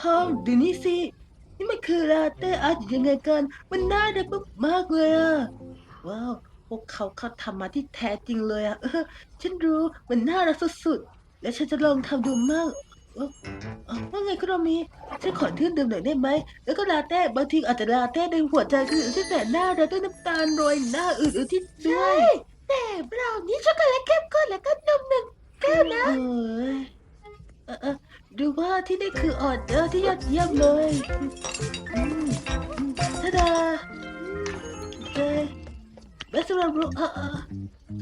พองดูนี่สิ นี่มันคือลาเต้อาร์ตยังไงกัน มันน่าได้ปุ๊บมากเลยอะว้าว พวกเขาเขาทำมาที่แท้จริงเลยอะเออฉันรู้มันน่ารักสุดๆ และฉันจะลองทำดูมากเอ้อเอ้อว่าไงคุณโรมีฉันขอดื่มดื่มหน่อยได้ไหม แล้วก็ลาเต้บางทีอาจจะลาเต้ในหัวใจคือที่แสนน่ารักด้วยน้ำตาลโรยหน้าอื่นๆที่ด้วยแต่บราวนี่ช็อกโกแลตเข้มข้นแล้วก็นมหนึ่งแก้วนะ เอ้ยเออเออ ดูว่าที่นี่คือออเดอร์ที่ยอดเยี่ยมเลยอืมอืมทาดาเจเบสรารุเออเออ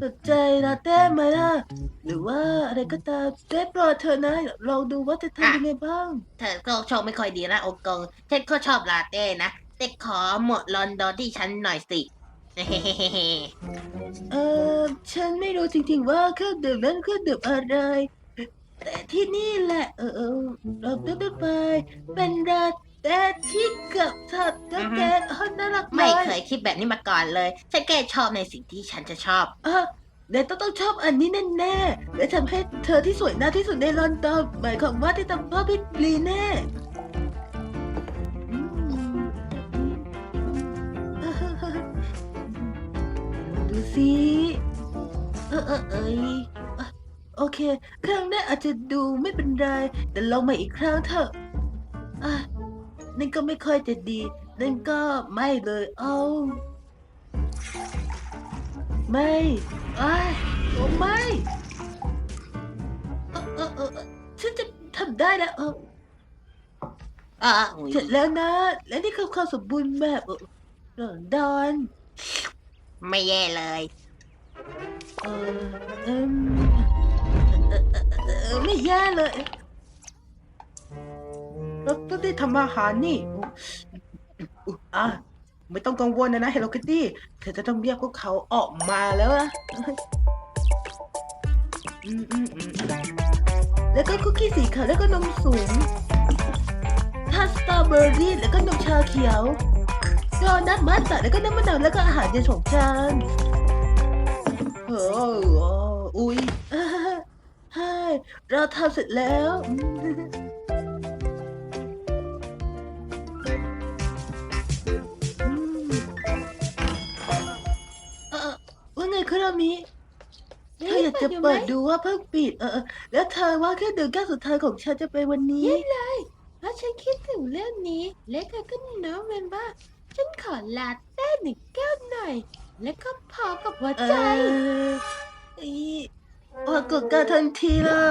สนใจลาเต้ไหมล่ะ หรือว่าอะไรก็ตามได้โปรดเธอนะลองดูว่าจะทำยังไงบ้าง เธอก็ชอบไม่ค่อยดีนะโอกงฉันก็ชอบลาเต้นะ แต่ขอหมดลอนดอนที่ฉันหน่อยสิเออฉันไม่รู้จริงๆว่าเครื่องดื่มนั้นเครื่องดื่มอะไร แต่ที่นี่แหละเออเออเราต้องไปเป็นราแต่ที่เกือบถัดแล้วแกเออน่ารักไม่มากเคยคิดแบบนี้มาก่อนเลยฉันแค่ชอบในสิ่งที่ฉันจะชอบ เออเดนต้องต้องชอบอันนี้แน่ๆและทำให้เธอที่สวยหน้าที่สุดในลอนดอนหมายความว่าที่ทำเพื่อพี่ลีแน่อืมดูสิเออเออเอยอะ โอเค ครั้งแรกอาจจะดูไม่เป็นไร แต่ลองมาอีกครั้งเถอะอะนั่นก็ไม่ค่อยจะดี นั่นก็ไม่เลยเอา ไม่ไอ้ายโอ้ไม่เออเออเออเออฉันจะทำได้แล้วเอออะเสร็จแล้วนะ และนี่คือความสมบูรณ์แบบเออเออดอน ไม่แย่เลย เออเอมเออเอ อเออไม่แย่เลยเราต้องได้ทำอาหารนี่อะไม่ต้องกังวลนะนะเฮลโลคิตตี้เธอจะต้องเรียกพวกเขาออกมาแล้วนะแล้วก็คุกกี้สีขาวแล้วก็นมสูงทาสตรอเบอร์รี่แล้วก็นมชาเขียวโดนัทมัสตาร์ดแล้วก็น้ำมะนาวแล้วก็อาหารเย็นของจานโอ้โอุ้ยอ เราทำเสร็จแล้วอืมอืมเออว่าไงคุณรามิเธออยากจะเปิดดูว่าเพิ่งปิด เออเออแล้วเธอว่าแค่ดื่มแก้วสุดท้ายของฉันจะเป็นวันนี้เพราะฉันคิดถึงเรื่องนี้ และเธอก็น้องมันว่า ฉันขอลาเต้หนึ่งแก้วหน่อย และก็พอกับหัวเอใจออีป ว่าเกิดเกิดทันทีล่ะ